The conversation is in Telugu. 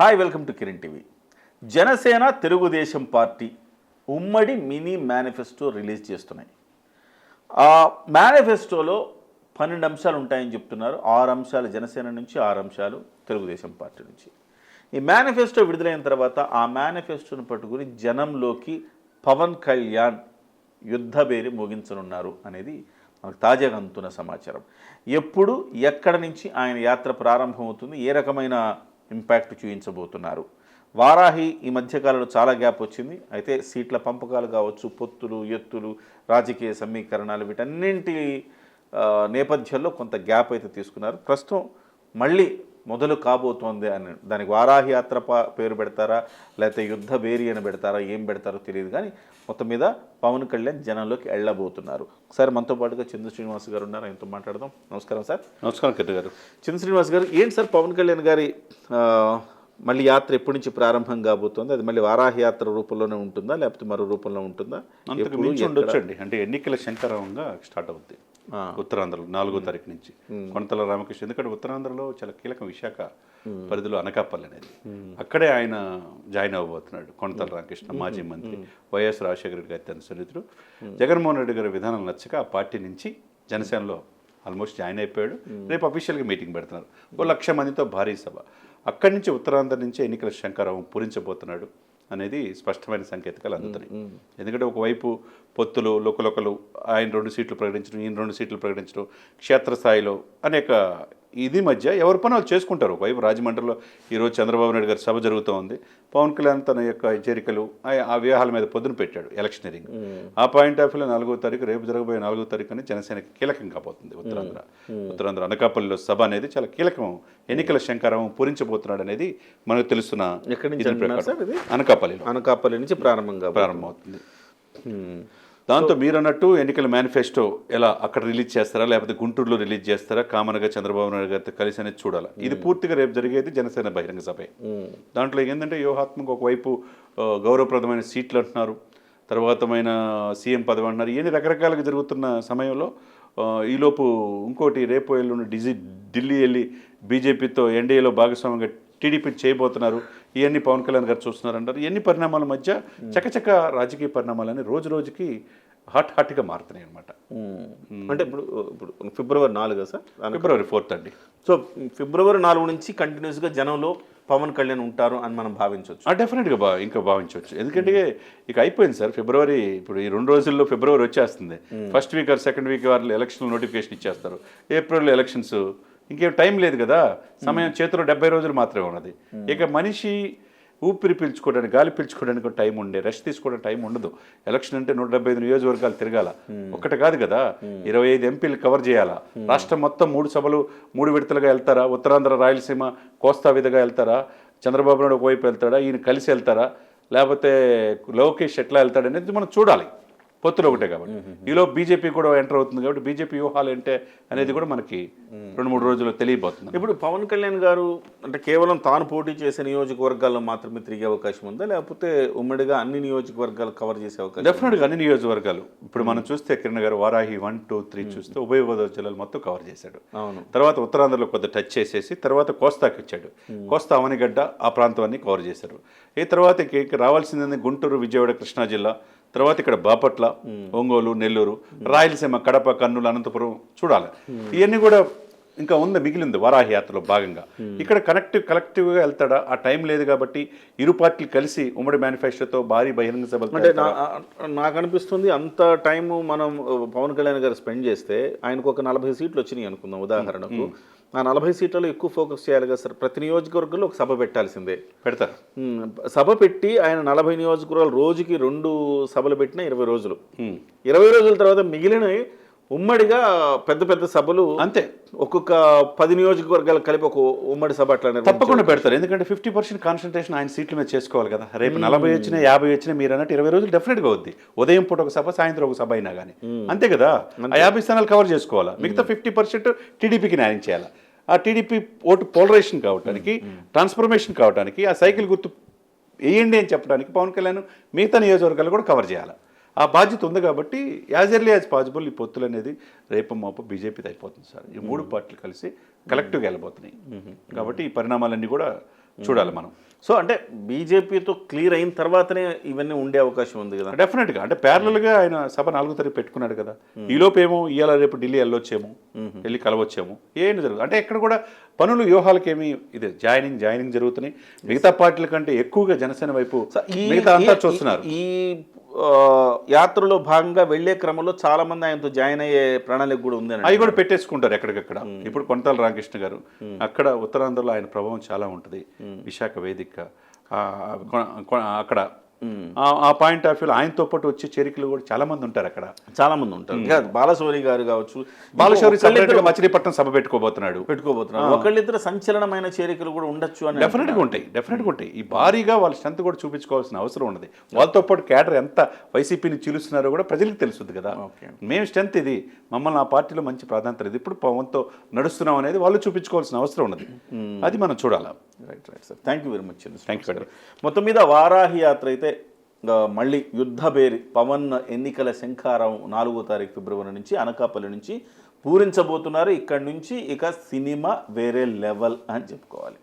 Hi welcome to Kiran TV. Janasena Telugu Desam party ఉమ్మడి మినీ మేనిఫెస్టో రిలీజ్ చేస్తున్నాయి. ఆ మేనిఫెస్టోలో పన్నెండు అంశాలు ఉంటాయని చెప్తున్నారు. ఆరు అంశాలు జనసేన నుంచి ఆరు అంశాలు తెలుగుదేశం పార్టీ నుంచి. ఈ మేనిఫెస్టో విడుదలైన తర్వాత ఆ మేనిఫెస్టోను పట్టుకుని జనంలోకి పవన్ కళ్యాణ్ యుద్ధబేరి మోగించనున్నారు అనేది మనకు తాజాగా అందుతున్న సమాచారం. ఎప్పుడు ఎక్కడ నుంచి ఆయన యాత్ర ప్రారంభమవుతుంది ఏ రకమైన ఇంపాక్ట్ చూపించబోతున్నారు. వారాహి ఈ మధ్యకాలంలో చాలా గ్యాప్ వచ్చింది. అయితే సీట్ల పంపకాలు కావచ్చు పొత్తులు ఎత్తులు రాజకీయ సమీకరణాలు వీటన్నింటి నేపథ్యంలో కొంత గ్యాప్ అయితే తీసుకున్నారు. ప్రస్తుతం మళ్ళీ మొదలు కాబోతోంది అని. దానికి వారాహి యాత్ర పేరు పెడతారా? లేకపోతే యుద్ధ బేరి అని పెడతారా? ఏం పెడతారో తెలియదు కానీ మొత్తం మీద పవన్ కళ్యాణ్ జనంలోకి వెళ్ళబోతున్నారు ఒకసారి మనతో పాటుగా చంద్ర శ్రీనివాస్ గారు ఉన్నారు. ఆయనతో మాట్లాడదాం. నమస్కారం సార్. నమస్కారం కిట్టు గారు. చంద్ర శ్రీనివాస్ గారు ఏంటి సార్ పవన్ కళ్యాణ్ గారి మళ్ళీ యాత్ర ఎప్పటి నుంచి ప్రారంభం కాబోతోంది? అది మళ్ళీ వారాహి యాత్ర రూపంలోనే ఉంటుందా? లేకపోతే మరో రూపంలో ఉంటుందా? ఉండొచ్చండి. అంటే ఎన్నికల శంకరంగా స్టార్ట్ అవుద్ది. ఆ. ఉత్తరాంధ్రలో నాలుగో తారీఖు నుంచి. కొనతల రామకృష్ణ ఎందుకంటే ఉత్తరాంధ్రలో చాలా కీలకం విశాఖ పరిధిలో అనకాపల్లి అనేది. అక్కడే ఆయన జాయిన్ అవ్వబోతున్నాడు కొనతల రామకృష్ణ మాజీ మంత్రి. వైఎస్ రాజశేఖర రెడ్డి గారి తన సన్నిహితుడు జగన్మోహన్ రెడ్డి గారి విధానం నచ్చక ఆ పార్టీ నుంచి జనసేనలో ఆల్మోస్ట్ జాయిన్ అయిపోయాడు. రేపు అఫీషియల్గా మీటింగ్ పెడుతున్నారు. ఓ లక్ష మందితో భారీ సభ. అక్కడి నుంచి ఉత్తరాంధ్ర నుంచి ఎన్నికల శంకరావం పూరించబోతున్నాడు. అనేది స్పష్టమైన సంకేతాలు అందుతున్నాయి. ఎందుకంటే ఒకవైపు పొత్తులు లోకలొకలు ఆయన రెండు సీట్లు ప్రకటించడం ఈయన రెండు సీట్లు ప్రకటించడం క్షేత్రస్థాయిలో అనేక ఇది మధ్య ఎవరి పని వాళ్ళు చేసుకుంటారు. ఒకవైపు రాజమండ్రిలో ఈరోజు చంద్రబాబు నాయుడు గారి సభ జరుగుతూ ఉంది. పవన్ కళ్యాణ్ తన యొక్క చేరికలు ఆ- వ్యూహాల మీద పొద్దున పెట్టాడు ఎలక్షనరింగ్ ఆ పాయింట్ ఆఫ్ వ్యూలో నాలుగో తారీఖు రేపు జరగబోయే నాలుగో తారీఖు అని జనసేనకి కీలకం కాబోతుంది ఉత్తరాంధ్ర. ఉత్తరాంధ్ర అనకాపల్లిలో సభ అనేది చాలా కీలకం. ఎన్నికల శంకరం పూరించబోతున్నాడు అనేది మనకు తెలుస్తున్న? అనకాపల్లిలో. అనకాపల్లి నుంచి ప్రారంభం కాబోతుంది ప్రారంభమవుతుంది దాంతో మీరు అన్నట్టు ఎన్నికల మేనిఫెస్టో ఎలా అక్కడ రిలీజ్ చేస్తారా లేకపోతే గుంటూరులో రిలీజ్ చేస్తారా కామన్గా చంద్రబాబు నాయుడు గారితో కలిసి అనేది చూడాలి? ఇది పూర్తిగా రేపు జరిగేది జనసేన బహిరంగ సభే. దాంట్లో ఏంటంటే వ్యూహాత్మక ఒకవైపు గౌరవప్రదమైన సీట్లు అంటున్నారు తర్వాతమైన సీఎం పదవి అంటున్నారు ఇవన్నీ రకరకాలుగా జరుగుతున్న సమయంలో ఈలోపు ఇంకోటి రేపు ఎల్లుండి డిజి ఢిల్లీ వెళ్ళి బీజేపీతో ఎన్డీఏలో భాగస్వామ్యంగా టీడీపీ చేయబోతున్నారు. ఇవన్నీ పవన్ కళ్యాణ్ గారు చూస్తున్నారు అంటారు ఇవన్నీ పరిణామాల మధ్య చకచక రాజకీయ పరిణామాలని రోజు రోజుకి హాట్ హాట్గా మారుతున్నాయి అనమాట. అంటే ఇప్పుడు ఇప్పుడు ఫిబ్రవరి నాలుగా సార్? ఫిబ్రవరి ఫోర్త్ అండి. సో ఫిబ్రవరి నాలుగు నుంచి కంటిన్యూస్గా జనంలో పవన్ కళ్యాణ్ ఉంటారు అని మనం భావించవచ్చు. ఆ, డెఫినెట్గా బా ఇంకా భావించవచ్చు. ఎందుకంటే ఇక అయిపోయింది సార్ ఫిబ్రవరి ఇప్పుడు ఈ రెండు రోజుల్లో ఫిబ్రవరి వచ్చేస్తుంది. First week or second week వాళ్ళు ఎలక్షన్ నోటిఫికేషన్ ఇచ్చేస్తారు. ఏప్రిల్లో ఎలక్షన్స్ ఇంకేం టైం లేదు కదా? సమయం చేతిలో డెబ్బై రోజులు మాత్రమే ఉన్నది. ఇక మనిషి ఊపిరి పీల్చుకోవడానికి గాలి పీల్చుకోవడానికి టైం ఉండే రెస్ట్ తీసుకోవడానికి టైం ఉండదు. ఎలక్షన్ అంటే నూట డెబ్బై ఐదు నియోజకవర్గాలు తిరగాల. ఒక్కటి కాదు కదా? ఇరవై ఐదు ఎంపీలు కవర్ చేయాలా? రాష్ట్రం మొత్తం మూడు సభలు మూడు విడతలుగా వెళ్తారా? ఉత్తరాంధ్ర రాయలసీమ కోస్తా విధంగా వెళ్తారా? చంద్రబాబు నాయుడు ఒకవైపు వెళ్తాడా? ఈయన కలిసి వెళ్తారా? లేకపోతే లోకేష్ ఎట్లా వెళ్తాడనేది మనం చూడాలి. పొత్తులు ఒకటే కాబట్టి. ఈలో బీజేపీ కూడా ఎంటర్ అవుతుంది కాబట్టి బీజేపీ వ్యూహాలు ఏంటే అనేది కూడా మనకి రెండు మూడు రోజుల్లో తెలియబోతుంది. ఇప్పుడు పవన్ కళ్యాణ్ గారు అంటే కేవలం తాను పోటీ చేసే నియోజకవర్గాల్లో మాత్రమే తిరిగే అవకాశం ఉందా? లేకపోతే ఉమ్మడిగా అన్ని నియోజకవర్గాలు కవర్ చేసే అవకాశం డెఫినెట్గా అన్ని నియోజకవర్గాలు. ఇప్పుడు మనం చూస్తే కిరణ్ గారు వారాహి వన్ టూ త్రీ చూస్తే ఉభయ గోదావరి జిల్లాలు మొత్తం కవర్ చేశాడు. అవును. తర్వాత ఉత్తరాంధ్రలో కొద్ది టచ్ చేసేసి తర్వాత కోస్తాకి ఇచ్చాడు కోస్తా అవనిగడ్డ ఆ ప్రాంతాన్ని కవర్ చేశారు. ఈ తర్వాత ఇక ఇక రావాల్సింది గుంటూరు విజయవాడ కృష్ణా జిల్లా తర్వాత ఇక్కడ బాపట్ల ఒంగోలు నెల్లూరు రాయలసీమ కడప కర్నూలు అనంతపురం చూడాలి. ఇవన్నీ కూడా ఇంకా ఉంది మిగిలింది వారాహి యాత్రలో భాగంగా. ఇక్కడ కనెక్టివ్ కలెక్టివ్గా వెళ్తాడా? ఆ టైం లేదు కాబట్టి ఇరు పార్టీలు కలిసి ఉమ్మడి మేనిఫెస్టోతో భారీ బహిరంగ సభలు అంటే నాకు అనిపిస్తుంది అంత టైము మనం పవన్ కళ్యాణ్ గారు స్పెండ్ చేస్తే ఆయనకు ఒక నలభై సీట్లు వచ్చినాయి అనుకుందాం ఉదాహరణకు. ఆ నలభై సీట్లలో ఎక్కువ ఫోకస్ చేయాలి కదా సార్. ప్రతి నియోజకవర్గంలో ఒక సభ పెట్టాల్సిందే. పెడతారు. సభ పెట్టి ఆయన నలభై నియోజకవర్గాలు రోజుకి రెండు సభలు పెట్టిన ఇరవై రోజులు. ఇరవై రోజుల తర్వాత మిగిలిన ఉమ్మడిగా పెద్ద పెద్ద సభలు అంతే. ఒక్కొక్క పది నియోజకవర్గాలు కలిపి ఒక ఉమ్మడి సభ అట్లా. తప్పకుండా పెడతారు. ఎందుకంటే ఫిఫ్టీ పర్సెంట్ కాన్సన్ట్రేషన్ ఆయన సీట్ల మీద చేసుకోవాలి కదా. రేపు నలభై వచ్చినా యాభై వచ్చినా మీరు అన్నట్టు ఇరవై రోజులు డెఫినెట్గా అవుద్ది. ఉదయం పూట ఒక సభ సాయంత్రం ఒక సభ అయినా కానీ అంతే కదా? ఆ యాభై స్థానాలు కవర్ చేసుకోవాలా? మిగతా ఫిఫ్టీ పర్సెంట్ టీడీపీకి న్యాయం చేయాలి? ఆ టీడీపీ ఓటు పోలరైజేషన్ కావడానికి ట్రాన్స్ఫర్మేషన్ కావడానికి ఆ సైకిల్ గుర్తు వేయండి అని చెప్పడానికి పవన్ కళ్యాణ్ మిగతా నియోజకవర్గాలు కూడా కవర్ చేయాలి? ఆ బాధ్యత ఉంది కాబట్టి యాజ్ ఎర్లీ యాజ్ పాసిబుల్ ఈ పొత్తులు అనేది రేపు మాపు బీజేపీది అయిపోతుంది సార్. ఈ మూడు పార్టీలు కలిసి కలెక్టివ్గా వెళ్ళబోతున్నాయి. కాబట్టి ఈ పరిణామాలన్నీ కూడా చూడాలి మనం. సో అంటే బీజేపీతో క్లియర్ అయిన తర్వాతనే ఇవన్నీ ఉండే అవకాశం ఉంది కదా. డెఫినెట్గా అంటే ప్యారలల్గా ఆయన సభ నాలుగో తారీఖు పెట్టుకున్నాడు కదా. ఈ లోపేమో ఇవాళ రేపు ఢిల్లీ వెళ్ళొచ్చేమో వెళ్ళి కలవచ్చేమో ఏం జరుగుతుంది అంటే ఎక్కడ కూడా పనులు వ్యూహాలకి ఏమి ఇది జాయినింగ్ జాయినింగ్ జరుగుతున్నాయి. మిగతా పార్టీల కంటే ఎక్కువగా జనసేన వైపు మిగతా అంతా చూస్తున్నారు. ఈ యాత్రలో భాగంగా వెళ్ళే క్రమంలో చాలా మంది ఆయనతో జాయిన్ అయ్యే ప్రణాళిక కూడా ఉందని అవి కూడా పెట్టేసుకుంటారు ఎక్కడికక్కడ. ఇప్పుడు కొనతాల రామకృష్ణ గారు అక్కడ ఉత్తరాంధ్రలో ఆయన ప్రభావం చాలా ఉంటుంది. విశాఖ వేదిక. ఆ, కొ- కొ- అక్కడ. ఆ- పాయింట్ ఆఫ్ వ్యూలో ఆయనతో పాటు వచ్చే చేరికలు కూడా చాలా మంది ఉంటారు అక్కడ. చాలా మంది ఉంటారు బాలశౌరి గారు కావచ్చు బాలశౌరి గా మచిలీపట్నం సభ పెట్టుకోబోతున్నాడు. పెట్టుకోబోతున్నారు. ఒకళ్ళిద్దరు సంచలనమైన చేరికలు కూడా ఉండొచ్చు అని డెఫినెట్గా ఉంటాయి డెఫినెట్గా ఉంటాయి. ఈ భారీగా వాళ్ళ స్ట్రెంత్ కూడా చూపించుకోవాల్సిన అవసరం ఉన్నది. వాళ్ళతో పాటు క్యాడర్ ఎంత వైసీపీని చీలుస్తున్నారో కూడా ప్రజలకు తెలుస్తుంది కదా. మేము స్ట్రెంత్ ఇది. మమ్మల్ని ఆ పార్టీలో మంచి ప్రాధాన్యత లేదు. ఇప్పుడు పవన్తో నడుస్తున్నాం అనేది వాళ్ళు చూపించుకోవాల్సిన అవసరం ఉన్నది. అది మనం చూడాలి? Right right sir thank you very much thank you మొత్తం మీద వారాహి యాత్ర అయితే మళ్ళీ యుద్ధ బేరి పవన్ ఎన్నికల శంఖారం నాలుగో తారీఖు ఫిబ్రవరి నుంచి అనకాపల్లి నుంచి పూరించబోతున్నారు. ఇక్కడి నుంచి ఇక సినిమా వేరే లెవెల్ అని చెప్పుకోవాలి.